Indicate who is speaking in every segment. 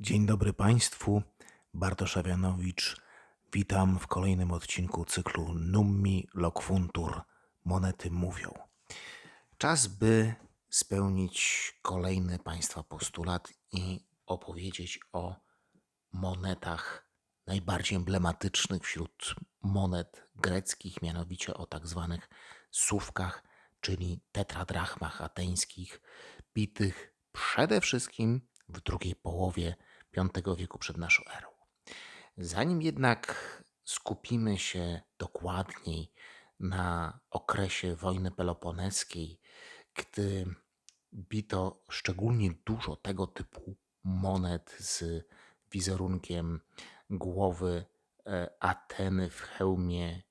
Speaker 1: Dzień dobry Państwu, Bartosz Awianowicz. Witam w kolejnym odcinku cyklu Nummi Lokfuntur. Monety mówią. Czas, by spełnić kolejny Państwa postulat i opowiedzieć o monetach najbardziej emblematycznych wśród monet greckich, mianowicie o tak zwanych słówkach, czyli tetradrachmach ateńskich, bitych przede wszystkim w drugiej połowie Wieku przed naszą erą. Zanim jednak skupimy się dokładniej na okresie wojny peloponeskiej, gdy bito szczególnie dużo tego typu monet z wizerunkiem głowy e, Ateny w hełmie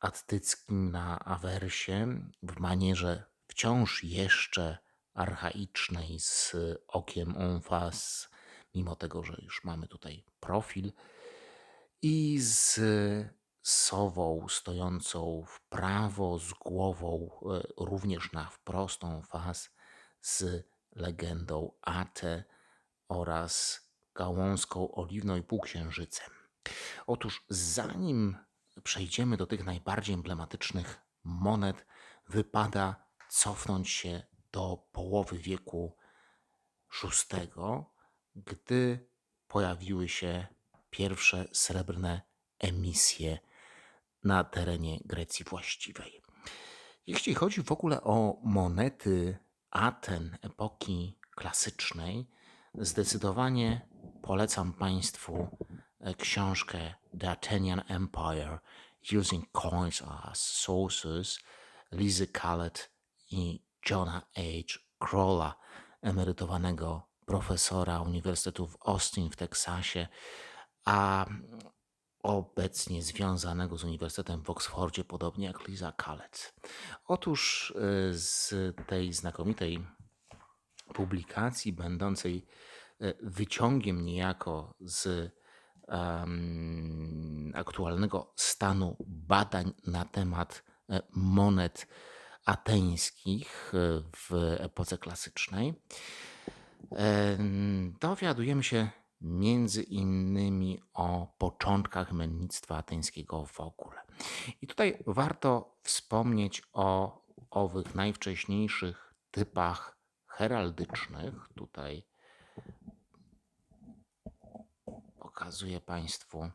Speaker 1: attyckim na awersie, w manierze wciąż jeszcze archaicznej z okiem face, mimo tego, że już mamy tutaj profil, i z sową stojącą w prawo, z głową e, również na wprostą faz, z legendą Ate oraz gałązką oliwną i półksiężycem. Otóż zanim przejdziemy do tych najbardziej emblematycznych monet, wypada cofnąć się do połowy wieku VI, gdy pojawiły się pierwsze srebrne emisje na terenie Grecji właściwej. Jeśli chodzi w ogóle o monety Aten epoki klasycznej, zdecydowanie polecam Państwu e, książkę The Athenian Empire Using Coins as Sources Lizy Kallett i Johna H. Crawla, emerytowanego profesora Uniwersytetu w Austin w Teksasie, a obecnie związanego z Uniwersytetem w Oksfordzie, podobnie jak Liza Kallett. Otóż y, z tej znakomitej publikacji, będącej y, wyciągiem niejako z um, aktualnego stanu badań na temat y, monet ateńskich w epoce klasycznej, dowiadujemy się między innymi o początkach mennictwa ateńskiego w ogóle. I tutaj warto wspomnieć o owych najwcześniejszych typach heraldycznych. Tutaj pokazuję Państwu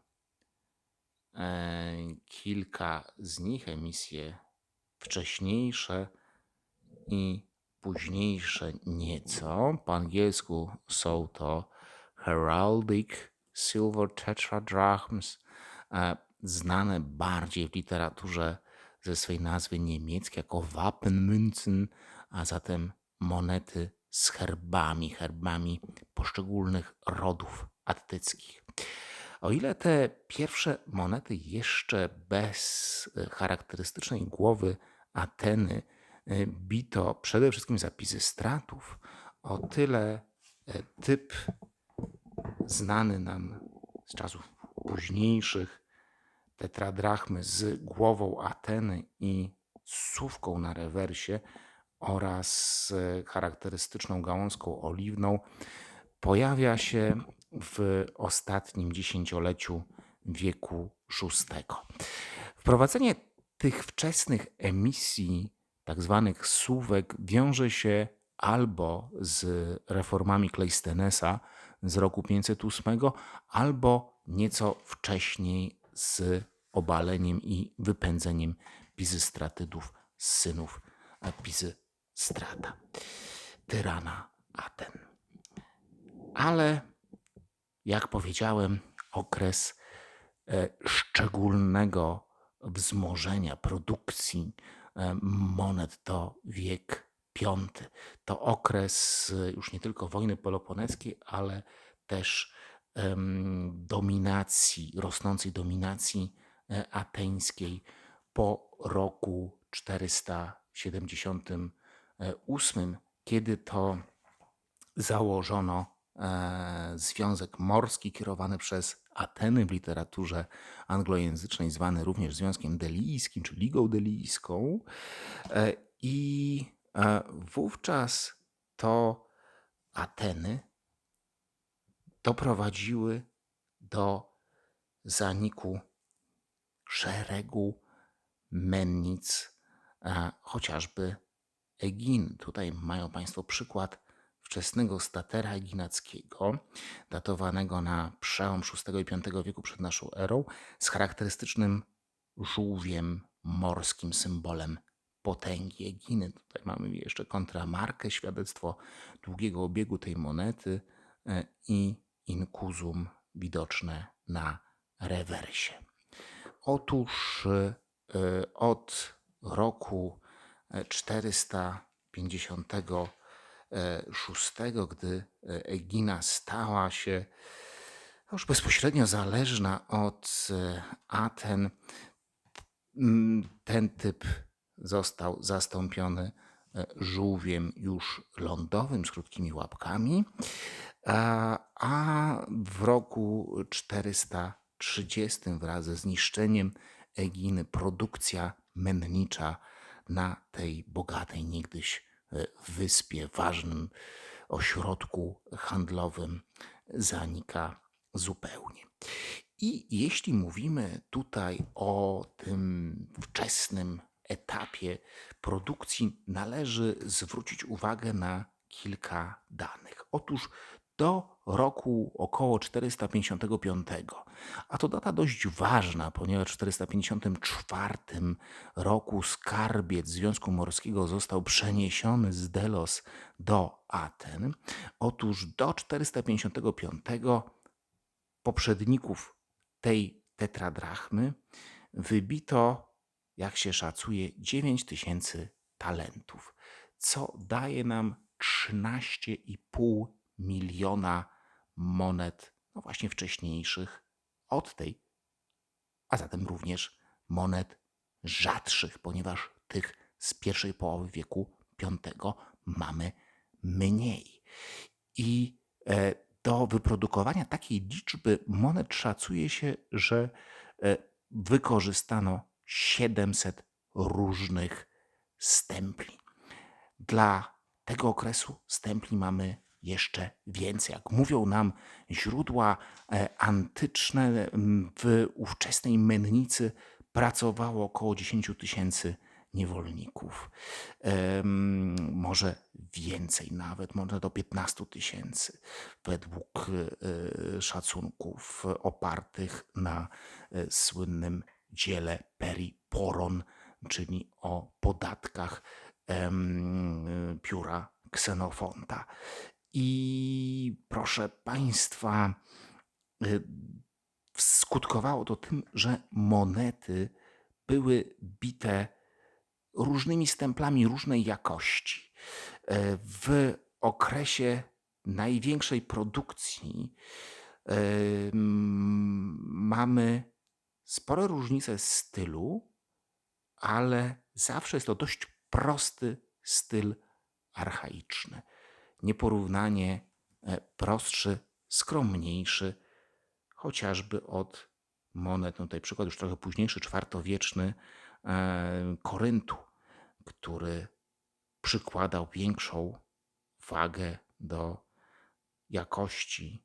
Speaker 1: e, kilka z nich, emisje wcześniejsze i późniejsze nieco. Po angielsku są to Heraldic Silver Tetradrachms, e, znane bardziej w literaturze ze swej nazwy niemieckiej jako Wappenmünzen, a zatem monety z herbami, herbami poszczególnych rodów attyckich. O ile te pierwsze monety jeszcze bez e, charakterystycznej głowy Ateny bito przede wszystkim zapisy stratów, o tyle typ znany nam z czasów późniejszych tetradrachmy z głową Ateny i słówką na rewersie oraz charakterystyczną gałązką oliwną pojawia się w ostatnim dziesięcioleciu wieku VI. Wprowadzenie tych wczesnych emisji, tak zwanych słówek, wiąże się albo z reformami Cleistenesa, z roku 508 albo nieco wcześniej z obaleniem i wypędzeniem Pizystratydów z synów Pizystrata, tyrana Aten. Ale jak powiedziałem, okres e, szczególnego wzmożenia produkcji monet to wiek V. To okres y, już nie tylko wojny peloponeskiej, ale też dominacji, rosnącej dominacji e, ateńskiej po roku 478, kiedy to założono e, Związek Morski kierowany przez Ateny w literaturze anglojęzycznej, zwany również Związkiem Delijskim czy Ligą Delijską. E, I Wówczas to Ateny doprowadziły do zaniku szeregu mennic, chociażby Egin. Tutaj mają Państwo przykład wczesnego statera eginackiego, datowanego na przełom VI i V wieku przed naszą erą, z charakterystycznym żółwiem morskim, symbolem potęgi Eginy. Tutaj mamy jeszcze kontramarkę, świadectwo długiego obiegu tej monety e, i inkuzum widoczne na rewersie. Otóż e, od roku 456, gdy Egina stała się już bezpośrednio zależna od Aten, mm, ten typ został zastąpiony żółwiem już lądowym z krótkimi łapkami, a, w roku 430 wraz ze zniszczeniem Eginy produkcja mennicza na tej bogatej niegdyś e, wyspie, ważnym ośrodku handlowym zanika zupełnie. I jeśli mówimy tutaj o tym wczesnym etapie produkcji, należy zwrócić uwagę na kilka danych. Otóż do roku około 455. A to data dość ważna, ponieważ w 454 roku skarbiec Związku Morskiego został przeniesiony z Delos do Aten. Otóż do 455 poprzedników tej tetradrachmy wybito, jak się szacuje, 9 tysięcy talentów, co daje nam 13,5 miliona monet, no właśnie wcześniejszych od tej, a zatem również monet rzadszych, ponieważ tych z pierwszej połowy wieku V mamy mniej. I e, do wyprodukowania takiej liczby monet szacuje się, że e, wykorzystano 700 różnych stempli. Dla tego okresu stempli mamy jeszcze więcej. Jak mówią nam źródła e, antyczne, w ówczesnej mennicy pracowało około 10 tysięcy niewolników. Może więcej nawet, może do 15 tysięcy, według e, szacunków opartych na e, słynnym dziele Periporon, czyli o podatkach pióra Ksenofonta. I proszę Państwa, y, skutkowało to tym, że monety były bite różnymi stemplami różnej jakości. E, w okresie największej produkcji e, mamy spore różnice stylu, ale zawsze jest to dość prosty styl archaiczny nieporównanie e, prostszy, skromniejszy, chociażby od monet, no tutaj przykład już trochę późniejszy, czwartowieczny e, Koryntu, który przykładał większą wagę do jakości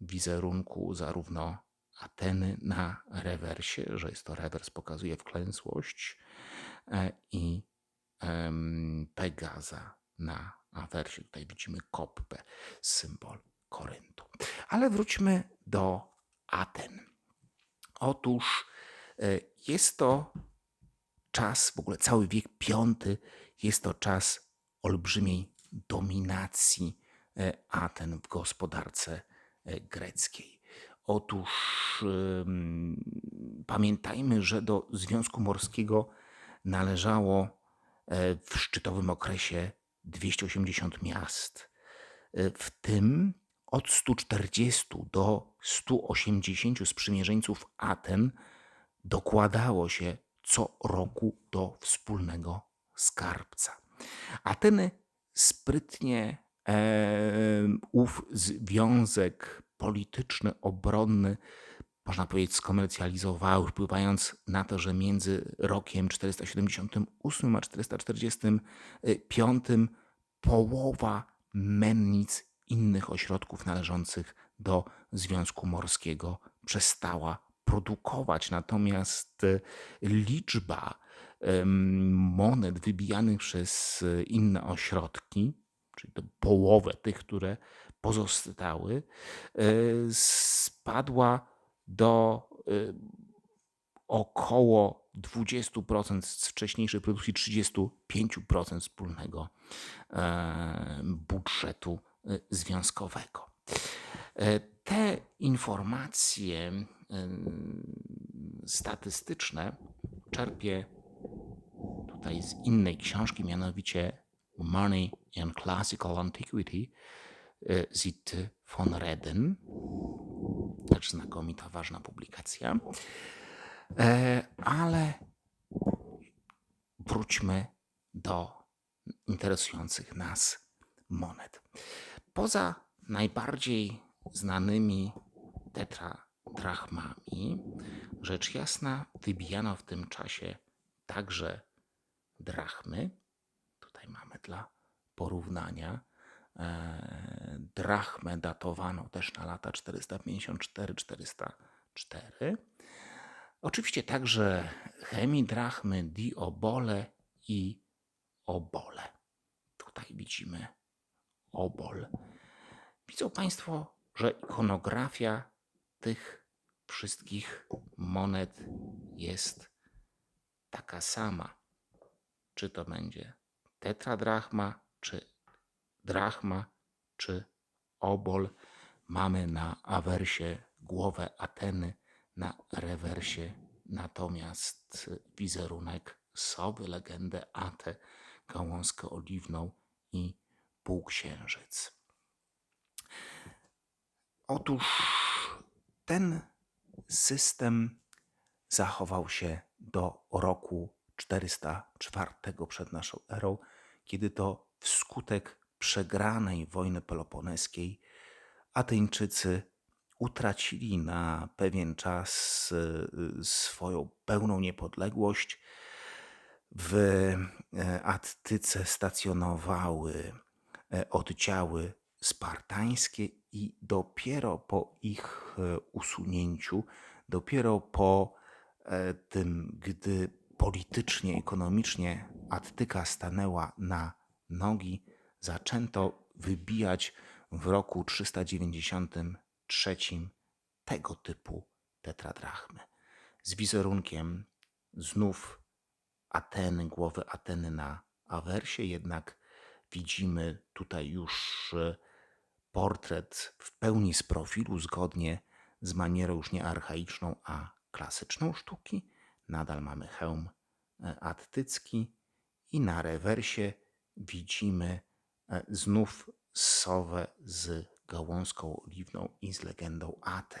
Speaker 1: wizerunku zarówno Ateny na rewersie, że jest to rewers, pokazuje wklęsłość, e, i Pegaza na awersie. Tutaj widzimy koppę, symbol Koryntu. Ale wróćmy do Aten. Otóż e, jest to czas, w ogóle cały wiek V jest to czas olbrzymiej dominacji e, Aten w gospodarce e, greckiej. Otóż pamiętajmy, że do Związku Morskiego należało w szczytowym okresie 280 miast, e, w tym od 140 do 180 sprzymierzeńców Aten dokładało się co roku do wspólnego skarbca. Ateny sprytnie e, ów związek polityczny, obronny, można powiedzieć, skomercjalizowały, wpływając na to, że między rokiem 478 a 445 połowa mennic innych ośrodków należących do Związku Morskiego przestała produkować. Natomiast e, liczba monet wybijanych przez e, inne ośrodki, czyli to połowę tych, które pozostały, e, spadła do e, około 20% z wcześniejszej produkcji, 35% wspólnego e, budżetu e, związkowego. E, Te informacje em, statystyczne czerpię tutaj z innej książki, mianowicie Money and Classical Antiquity Zity von Reden. Też znakomita, ważna publikacja. E, Ale wróćmy do interesujących nas monet. Poza najbardziej znanymi tetradrachmami, rzecz jasna, wybijano w tym czasie także drachmy. Tutaj mamy dla porównania e, drachmę datowaną też na lata 454-404. Oczywiście także chemidrachmy, diobole i obole. Tutaj widzimy obol. Widzą Państwo, że ikonografia tych wszystkich monet jest taka sama. Czy to będzie tetradrachma, czy drachma, czy obol. Mamy na awersie głowę Ateny, na rewersie natomiast wizerunek sowy, legendę Atę, gałązkę oliwną i półksiężyc. Otóż ten system zachował się do roku 404 przed naszą erą, kiedy to wskutek przegranej wojny peloponeskiej Ateńczycy utracili na pewien czas y, swoją pełną niepodległość. W e, Attyce stacjonowały e, oddziały spartańskie i dopiero po ich e, usunięciu, dopiero po tym, gdy politycznie, ekonomicznie Attyka stanęła na nogi, zaczęto wybijać w roku 393 tego typu tetradrachmy z wizerunkiem znów Ateny, głowy Ateny na awersie, jednak widzimy tutaj już e, portret w pełni z profilu, zgodnie z manierą już nie archaiczną, a klasyczną sztuki. Nadal mamy hełm e, attycki i na rewersie widzimy znów sowę z gałązką oliwną i z legendą Ate.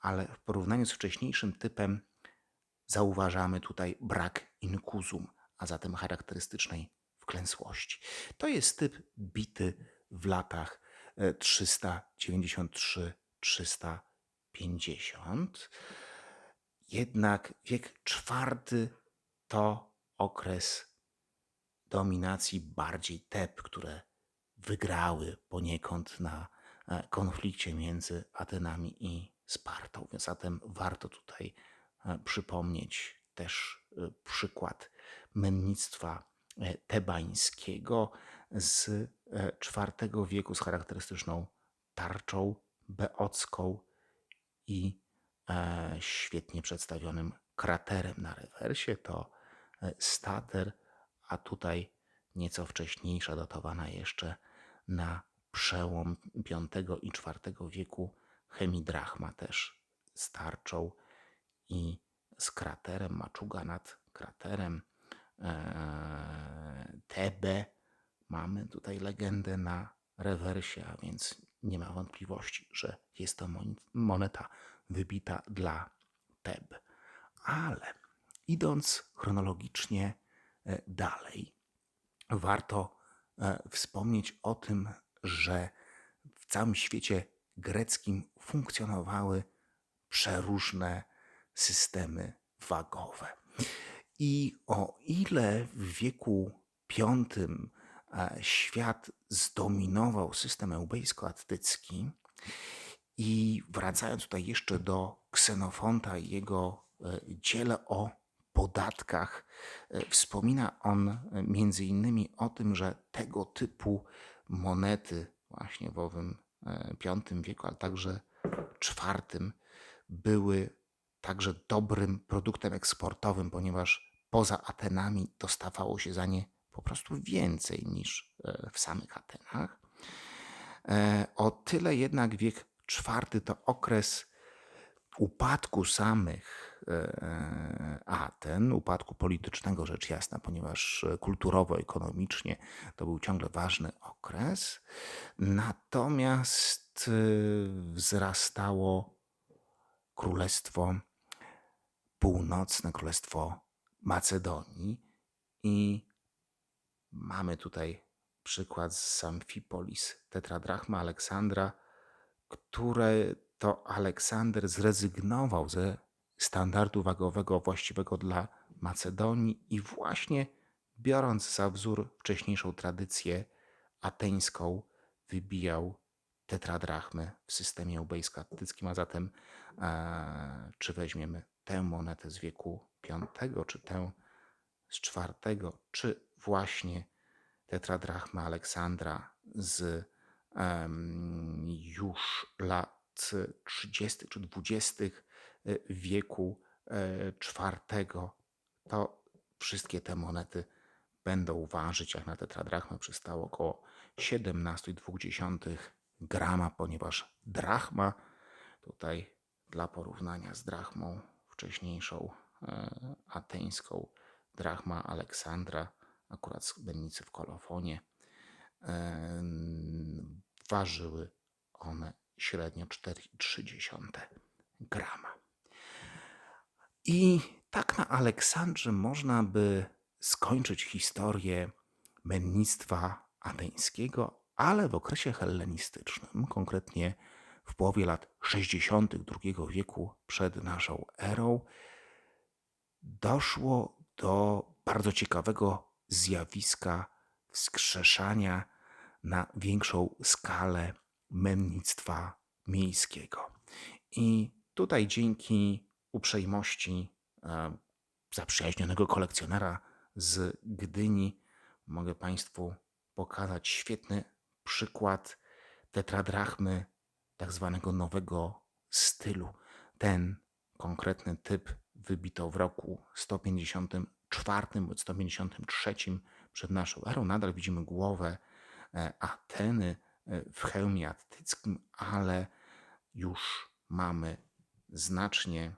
Speaker 1: Ale w porównaniu z wcześniejszym typem zauważamy tutaj brak inkuzum, a zatem charakterystycznej wklęsłości. To jest typ bity w latach e, 393-350. Jednak wiek czwarty to okres dominacji bardziej Teb, które wygrały poniekąd na e, konflikcie między Atenami i Spartą. Zatem warto tutaj e, przypomnieć też e, przykład mennictwa tebańskiego z IV wieku z charakterystyczną tarczą beocką i świetnie przedstawionym kraterem na rewersie. To stater, a tutaj nieco wcześniejsza, datowana jeszcze na przełom V i IV wieku chemidrachma też z tarczą i z kraterem, maczuga nad kraterem. Tebe mamy tutaj legendę na rewersie, a więc nie ma wątpliwości, że jest to mon- moneta wybita dla Teb. Ale idąc chronologicznie e, dalej, warto wspomnieć o tym, że w całym świecie greckim funkcjonowały przeróżne systemy wagowe. I o ile w wieku V e, świat zdominował system eubejsko-attycki. I wracając tutaj jeszcze do Ksenofonta i jego e, dziele o podatkach, e, wspomina on e, między innymi o tym, że tego typu monety właśnie w owym V wieku, ale także IV były także dobrym produktem eksportowym, ponieważ poza Atenami dostawało się za nie po prostu więcej niż w samych Atenach. O tyle jednak wiek IV to okres upadku samych e, Aten, upadku politycznego rzecz jasna, ponieważ kulturowo, ekonomicznie to był ciągle ważny okres. Natomiast e, wzrastało królestwo północne, królestwo Macedonii i mamy tutaj przykład z Amfipolis, tetradrachma Aleksandra, które to Aleksander zrezygnował ze standardu wagowego właściwego dla Macedonii i właśnie biorąc za wzór wcześniejszą tradycję ateńską, wybijał tetradrachmy w systemie ubejsko-attyckim, a zatem e, czy weźmiemy tę monetę z wieku V, czy tę z IV, czy właśnie tetradrachmę Aleksandra z już lat 30. czy 20. E, wieku IV, e, to wszystkie te monety będą ważyć, jak na tetradrachmę przystało około 17,2 grama, ponieważ drachma, tutaj dla porównania z drachmą wcześniejszą e, ateńską, drachma Aleksandra, akurat z Bennicy w Kolofonie, ważyły one średnio 4,3 grama. I tak na Aleksandrze można by skończyć historię mennictwa ateńskiego, ale w okresie hellenistycznym, konkretnie w połowie lat 60. II wieku przed naszą erą, doszło do bardzo ciekawego zjawiska wskrzeszania na większą skalę mennictwa miejskiego. I tutaj dzięki uprzejmości e, zaprzyjaźnionego kolekcjonera z Gdyni mogę Państwu pokazać świetny przykład tetradrachmy tak zwanego nowego stylu. Ten konkretny typ wybito w roku 154 bądź 153 przed naszą erą. Nadal widzimy głowę E, Ateny e, w hełmie attyckim, ale już mamy znacznie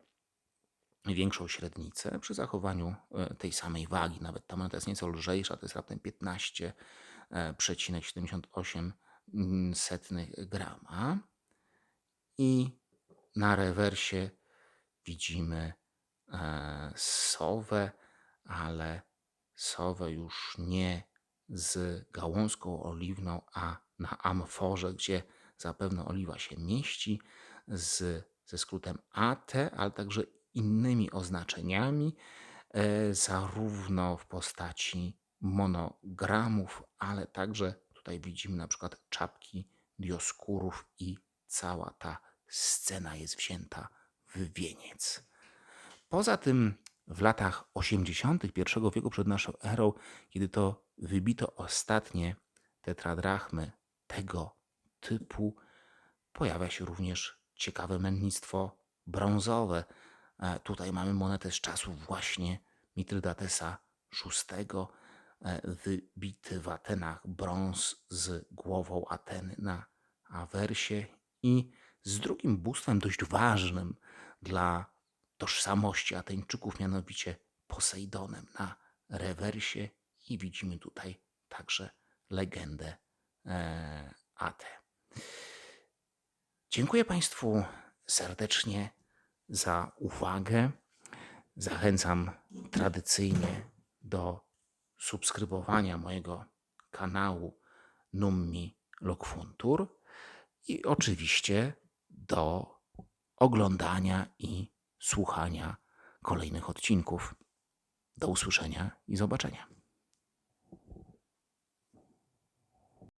Speaker 1: większą średnicę przy zachowaniu e, tej samej wagi. Nawet ta moneta jest nieco lżejsza, to jest raptem 15,78 mm, grama. I na rewersie widzimy sowę, ale sowę już nie z gałązką oliwną, a na amforze, gdzie zapewne oliwa się mieści, z, ze skrótem AT, ale także innymi oznaczeniami, e, zarówno w postaci monogramów, ale także tutaj widzimy na przykład czapki dioskurów i cała ta scena jest wzięta w wieniec. Poza tym w latach 80. I wieku przed naszą erą, kiedy to wybito ostatnie tetradrachmy tego typu, pojawia się również ciekawe mędnictwo brązowe. E, tutaj mamy monetę z czasów właśnie Mitrydatesa VI, e, wybity w Atenach brąz z głową Ateny na awersie i z drugim bóstwem dość ważnym dla tożsamości Ateńczyków, mianowicie Posejdonem na rewersie i widzimy tutaj także legendę e, Ate. Dziękuję Państwu serdecznie za uwagę. Zachęcam tradycyjnie do subskrybowania mojego kanału Nummi Lokfuntur i oczywiście do oglądania i słuchania kolejnych odcinków. Do usłyszenia i zobaczenia.